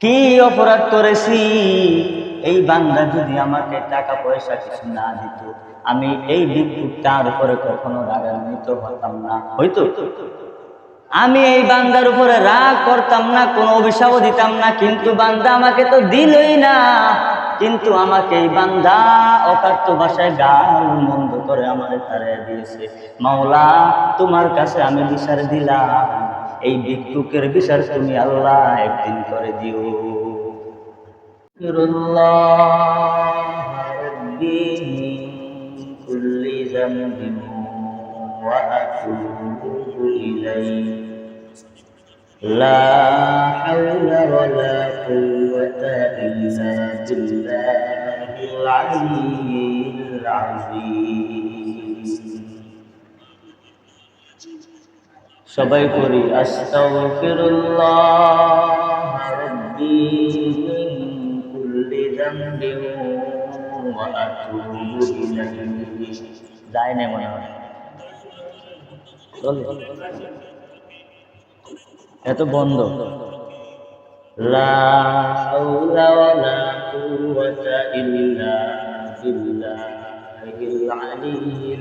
কি অপরাধ করেছি? এই বান্দা যদি আমাকে টাকা পয়সা কিছু না দিত, আমি এই ভিক্ষুক তার উপরে কখনো রাগান্বিত হতাম না। হয়তো আমি এই বান্দার উপরে রাগ করতাম না, কোনো অভিশাপও দিতাম না, কিন্তু বান্দা আমাকে তো দিলই না। কিন্তু আমাকে এই বান্দা অকাত্য ভাষায় গাল মন্দ করে আমার তারে দিয়েছে। মাওলা, তোমার কাছে আমি বিচার দিলাম। এই ভিক্ষুকের বিচার তুমি আল্লাহ একদিন করে দিও لا حول ولا قوة إلا بالله العلي العظيم সবাই করি আস্তাগফিরুল্লাহ রাব্বি মিন কুল্লি যামবিন ওয়া আতুবু ইলাইহি যায় না মনে হয়। চলে। এত বন্ধ। লা হাওলা আযীম।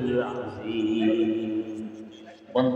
বন্ধ।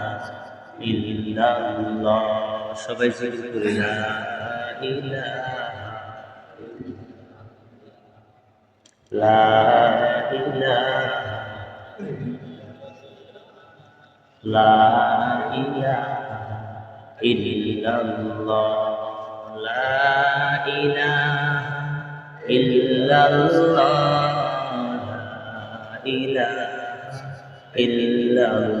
ইল্লাল্লাহ। সবাই জোরে করে, লা ইলাহা লা ইলাহা লা ইলাহা ইল্লাল্লাহ। লা ইলাহা ইল্লাল্লাহ। লা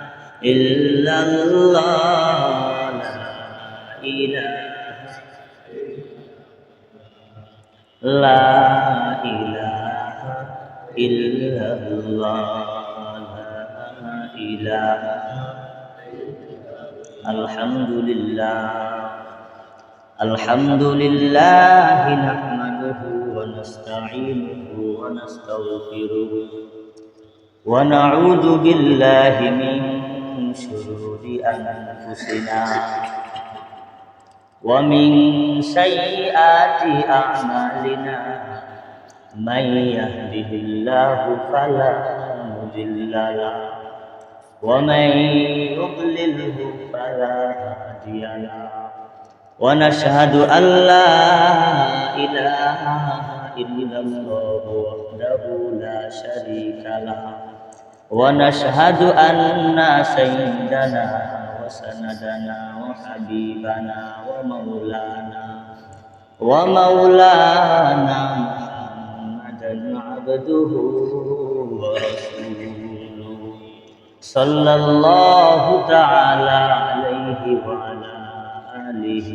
إلا الله لا إله لا إله إلا الله لا إله الحمد لله الحمد لله نحمده ونستعينه ونستغفره ونعوذ بالله من شُرُورِ أَنفُسِنَا وَمِن سَيِّئَاتِ أَعْمَالِنَا مَن يَهْدِهِ اللَّهُ فَلَا مُضِلَّ لَهُ وَمَن ومن فَلَا هَادِيَ لَهُ وَنَشْهَدُ أَن لَّا إِلَٰهَ إِلَّا اللَّهُ وَحْدَهُ لَا شَرِيكَ لَهُ ونشهد أن سيدنا وسندنا وحبيبنا ومولانا ومولانا محمدا عبده ورسوله صلى الله تعالى عليه وعلى آله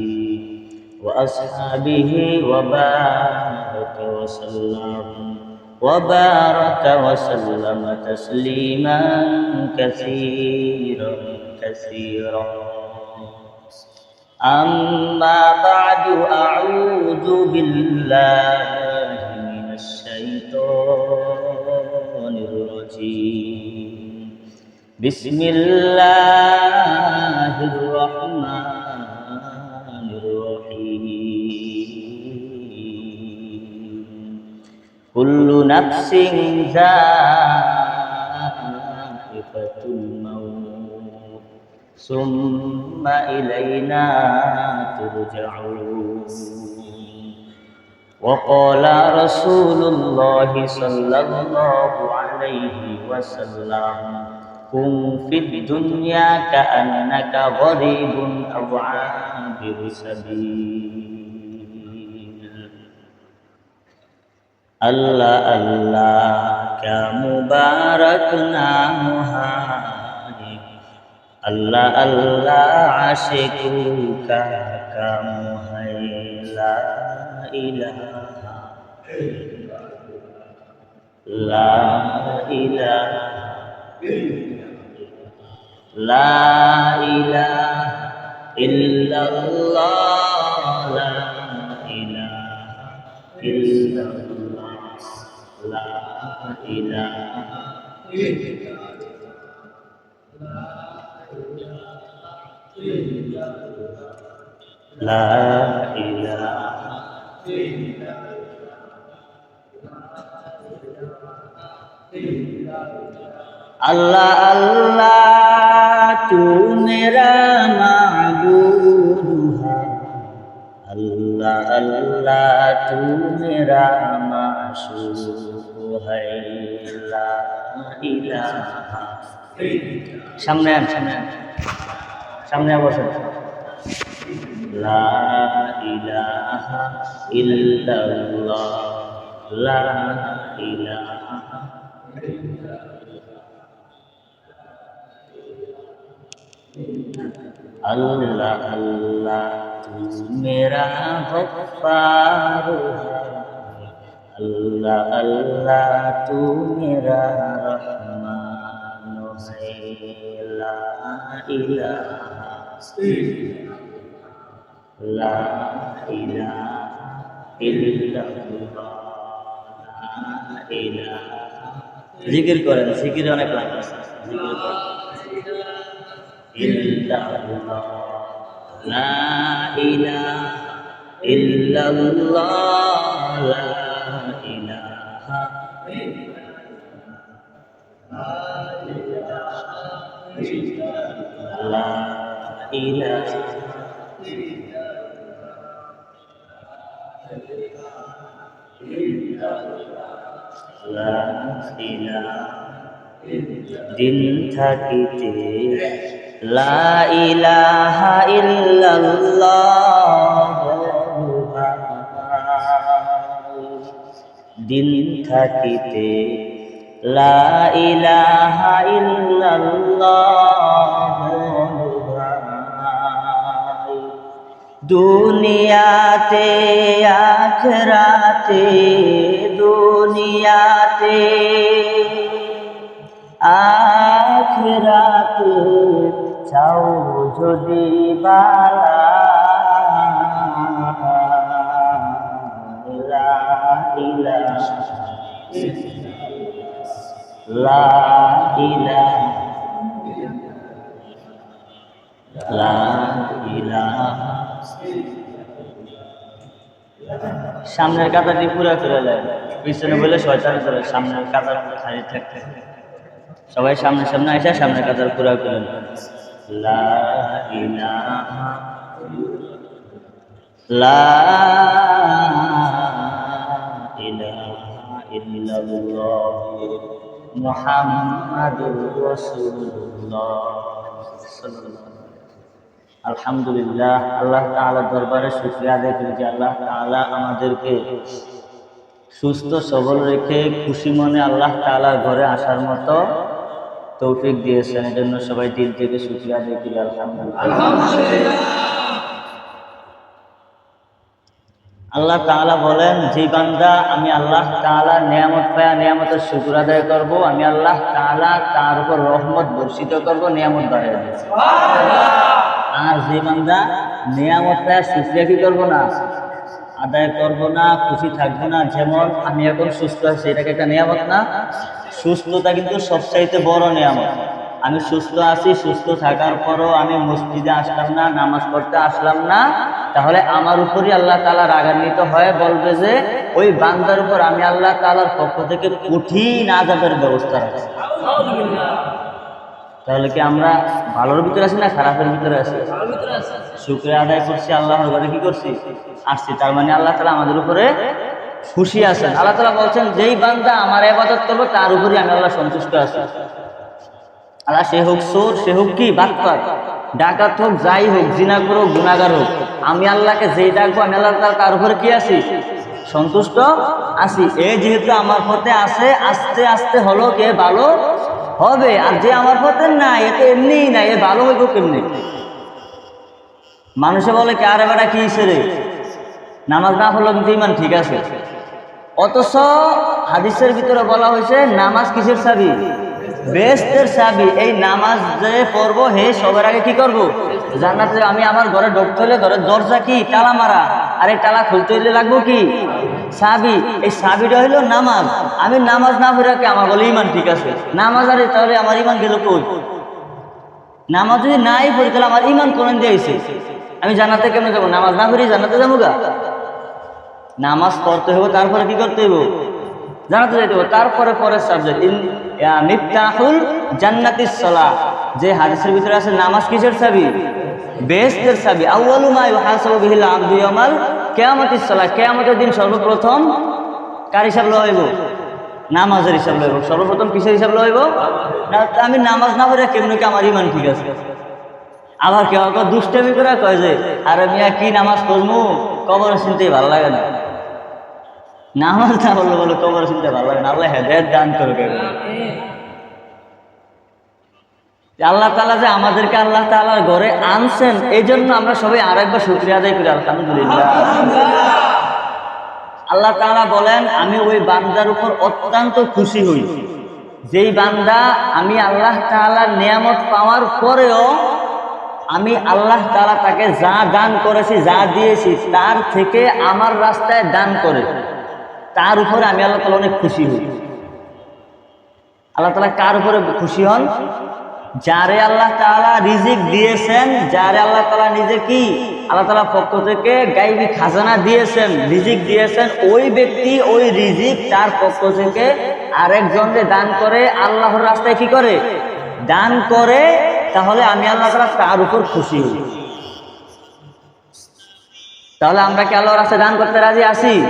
وأصحابه وبارك وسلم وبارك وسلم تسليما كثيرا كثيرا أما بعد أعوذ بالله من الشيطان الرجيم بسم الله نفس ذائقة الموت ثم إلينا ترجعون وقال رسول الله صلى الله عليه وسلم كن في الدنيا كأنك غريب أو عابر سبيل আল্লাহ আল্লাহ ক্যা মুবারক নাম হারি। আল্লাহ আল্লাহ, আশিকু কা কাম লা ইলাহা লা ইলাহা লা ইলাহা ইল্লাল্লাহ। لا إله আল্লাহ আল্লাহ তুমেরা মাবুদ আল্লাহ আল্লাহ তুমেরা মাশূক লা ইলাহা সামনে আন সামনে আন। সামনে বসেন। লা ইলাহা ইল্লাল্লাহ। লা ইলাহা আল্লাহ আল্লাহ মেরা গফার আল্লাহ আল্লাহ। তু মেরা রহমান লা لا إله إلا الله لا إله জিকির করেন, জিকির অনেক লাভ আছে। জিকির করেন। ইল্লাল্লাহ। লা ইলাহা ইল্লাল্লাহ। লা দিন থাকিতে লা দিন থাকিতে লা ইলাহা দুনিয়াতে আখরাতে দুনিয়াতে। আখরাতে চাও যদি বালা লা ইলাহা সামনের কাতারটি পুরো করে দেয় পিছনে বলে শয়তান করে সামনের কাতার খালি থাকতে সবাই সামনে সামনে আসে, সামনের কাতার পুরো করে নেয় লা ইলাহা আলহামদুলিল্লাহ, আল্লাহ তাআলা দরবারে শুকরিয়া আদায় করি যে আল্লাহ তাআলা আমাদেরকে সুস্থ, সবল রেখে খুশি মনে আল্লাহ তাআলার ঘরে আসার মতো তৌফিক দিয়েছেন। এজন্য সবাই দিল থেকে শুকরিয়া আদায় করি, আলহামদুলিল্লাহ। আল্লাহ তাআলা বলেন, যে বান্দা আমি আল্লাহ তাআলা নিয়ামত পায়া নিয়ামতের শুকর আদায় করব, আমি আল্লাহ তাআলা তার উপর রহমত বর্ষিত করব, নিয়ামত বাড়িয়ে দিয়েছে। আর যে বান্দা নিয়ামত পায়া শুকরিয়া কি করব না, আদায় করব না, খুশি থাকব না, যেমন আমি এখন সুস্থ আছি এটাকে একটা নিয়ামত না? সুস্থতা কিন্তু সবচাইতে বড় নিয়ামত। আমি সুস্থ আছি, সুস্থ থাকার পরও আমি মসজিদে আসলাম না, নামাজ পড়তে আসলাম না, তাহলে আমার উপরই আল্লাহ তালা রাগান্বিত হয়ে, বলবে যে, ওই বান্দার উপর আমি আল্লাহ তালার পক্ষ থেকে কঠিন আজাবের ব্যবস্থা রাখছি। তাহলে কি আমরা ভালোর ভিতরে আছি না খারাপের ভিতরে আছি? শুক্রিয়া আদায় করছি, আল্লাহর ঘরে কি করছি? আসছি। তার মানে আল্লাহ তালা আমাদের উপরে খুশি আছেন। আল্লাহ তালা বলছেন, যেই বান্দা আমার আবাদত করব, তার উপরে আমি আল্লাহ সন্তুষ্ট আছি। আল্লাহ সে হোক সোর সে হোক কি বাটপার ডাকাত হোক, যাই হোক জিনা করো গুণাগার হোক, আমি আল্লাহকে যেই ডাকবো, আমি আল্লাহ তাআলা তার উপরে কি আছি? সন্তুষ্ট আছি। এ যেহেতু আমার পথে আছে, আস্তে আস্তে হলো কে, ভালো হবে, আর যে আমার পথে না এ তো এমনিই না এ ভালো হইব কেমনি? মানুষে বলে কে, আরে বেটা, কি রে? নামাজ না পড়ল কিন্তু ইমান ঠিক আছে। অথচ হাদিসের ভিতরে বলা হয়েছে নামাজ কিসের চাবি? বেস্টের চাবি। এই নামাজ যে পড়ব, হে সবার আগে কি করব? জান্নাতে আমি আমার ঘরে ঢুকতে হলে ঘরের দরজা কি? তালা মারা। আর এই তালা খুলতে হলে লাগবো কি? চাবি এই চাবিটা হইল নামাজ। আমি নামাজ না পড়ে আমার বলে ইমান ঠিক আছে? নামাজ আরে তাহলে আমার ইমান গেল কই? নামাজ যদি নাই পড়ি, তাহলে আমার ইমান কোন দিয়েছে আমি জানাতে কেমন যাব? নামাজ না পড়ি জানাতে যাব গা? নামাজ পড়তে হবে তারপরে কি করতে হবে জানাতে যেতে হবে তারপরে পরের সাবজেক্ট মিফতাহুল জান্নাতিস সালাহ যে হাদিসের ভিতরে আছে, নামাজ কিসের চাবি বেহেশতের চাবি আউয়ালু মা ইউহাসাবু বিহিল আবদু কিয়ামতিস সালাহ কিয়ামতের দিন সর্বপ্রথম কার হিসাব লওয়া হইব? নামাজের হিসাব লইব সর্বপ্রথম কিসের হিসাব লইব না, আমি নামাজ না পড়ে কেমন কি আমার ইমান ঠিক আছে? আবার কেউ কেউ দুষ্টামি করে কয় যে, আরে মিয়া, কি নামাজ পড়ব কবর শুনতেই ভালো লাগে না। নামাজ না বলল বলো কবর শুনতে ভালো লাগে না। আল্লাহ হেদায়ত দান করবে। আল্লাহ তালা যে আমাদেরকে আল্লাহ তালার ঘরে আনছেন এই জন্য আমরা সবাই আর একবার শুক্রিয়া আদায় করি, আলহামদুলিল্লাহ। আল্লাহ তালা বলেন, আমি ওই বান্দার উপর অত্যন্ত খুশি হই। যেই বান্দা আমি আল্লাহ তাআলার নিয়ামত পাওয়ার পরেও আমি আল্লাহ তালা তাকে যা দান করেছি, যা দিয়েছি, তার থেকে আমার রাস্তায় দান করে, তার উপরে আমি আল্লাহ তাআলা অনেক খুশি হই। আল্লাহ তালা কার উপরে খুশি হন? যারে আল্লাহ তাআলা রিজিক দিয়েছেন, যারে আল্লাহ তালা নিজে কি? আল্লাহ তাআলা পক্ষ থেকে গাইবি খাজানা দিয়েছেন, রিজিক দিয়েছেন, ওই ব্যক্তি ওই রিজিক তার পক্ষ থেকে আরেকজনকে দান করে আল্লাহর রাস্তায় কি করে? দান করে, তাহলে আমি আল্লাহ তালা তার উপর খুশি হই। তাহলে আমরা কি আল্লাহর রাস্তায় দান করতে রাজি আছি?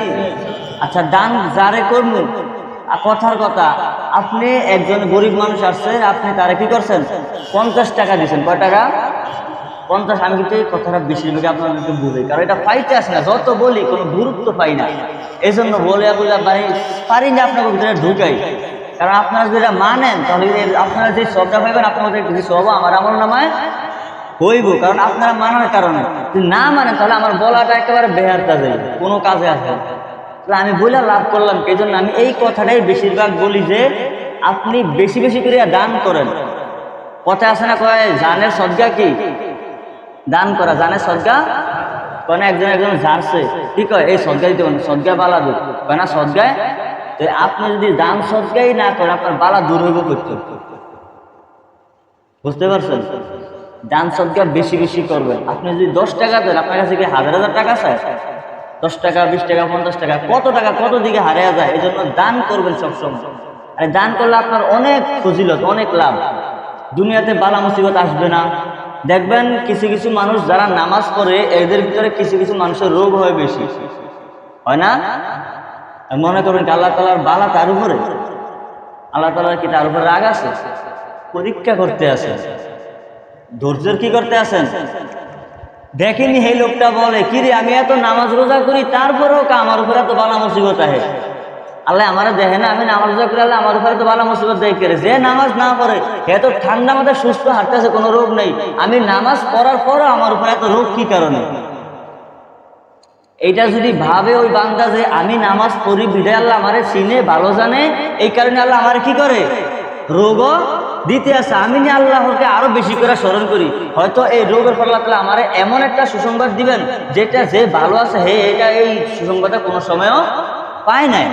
আচ্ছা দান যারে করব কথার কথা, আপনি একজন গরিব মানুষ আসছেন আপনি তারা কি করছেন? পঞ্চাশ টাকা দিয়েছেন। কয় টাকা? পঞ্চাশ, আমি কিন্তু এই কথাটা বেশিরভাগ আপনাদেরকে বুঝি কারণ এটা পাইতে আসে না। যত বলি, কোনো গুরুত্ব পাই না। এই জন্য বলে বলে পারি পারি না আপনাকে ভিতরে ঢুকাই। কারণ আপনারা যদি এটা মানেন, তাহলে আপনারা যে সবটা পাইবেন, আপনাদের কিছু সব আমার আমার নামায় হইব। কারণ আপনারা মানার কারণে। যদি না মানেন, তাহলে আমার বলাটা একেবারে বেহার কাজে। কোনো কাজে আসে না। তাহলে আমি বলে লাভ করলাম এই জন্য আমি এই কথাটাই বেশিরভাগ বলি যে, আপনি বেশি বেশি করে দান করেন। কথা আছে না কয়, জানের সজ্ঞা কি? দান করা, জানের সজ্ঞা কয় না, একজন একজন ঝাড়ছে। কি কয়, এই সজ্ঞা দিতে পারেন সজ্ঞা বালা কয় না সজ্ঞায় তো আপনি যদি দান সজ্ঞাই না করেন, আপনার বালা দূর হইব করতে বুঝতে পারছেন? দান সজ্ঞা বেশি বেশি করবেন। আপনি যদি দশ টাকা দেন, আপনার কাছে কি হাজার হাজার টাকা চায় দশ টাকা, বিশ টাকা, পঞ্চাশ টাকা, কত টাকা, কত দিকে হারিয়ে যায়, এই জন্য দান করবেন সবসময়। আর দান করলে আপনার অনেক ফজিলত, অনেক লাভ। দুনিয়াতে বালা মুসিবত আসবে না। দেখবেন কিছু কিছু মানুষ যারা নামাজ পড়ে, এদের ভিতরে কিছু কিছু মানুষের রোগ হয় বেশি। হয় না? মনে করবেন কি, আল্লাহ তালার বালা তার উপরে? আল্লাহ তালার কি তার উপরে রাগ আছে? পরীক্ষা করতে আছে ধৈর্যের কি করতে আছেন? দেখেনি এই লোকটা বলে কিরে আমি এত নামাজ রোজা করি, তারপরেও আমার উপরে এত বালা মুসিবত আহে? আল্লাহ আমার দেখে না, আমি নামাজ রোজা করি, আল্লাহ আমার উপরে তো বালা মুসিবত দেয় করে যে নামাজ না পড়ে এত ঠান্ডা মাথায় সুস্থ হাঁটতেছে, কোনো রোগ নেই। আমি নামাজ পড়ার পরও আমার উপরে এত রোগ, কি কারণে? এইটা যদি ভাবে ওই বান্দা যে, আমি নামাজ পড়ি বিদে আল্লাহ আমারে চিনে, ভালো জানে, এই কারণে আল্লাহ আমার কি করে? রোগও দিতে আছে, আমি নিয়ে আল্লাহকে আরও বেশি করে স্মরণ করি। হয়তো এই রোগের ফল আল্লাহ আমার এমন একটা সুসংবাদ দিবেন, যেটা যে ভালো আছে, হে, এটা এই সুসংবাদে কোনো সময়ও পায় নাই।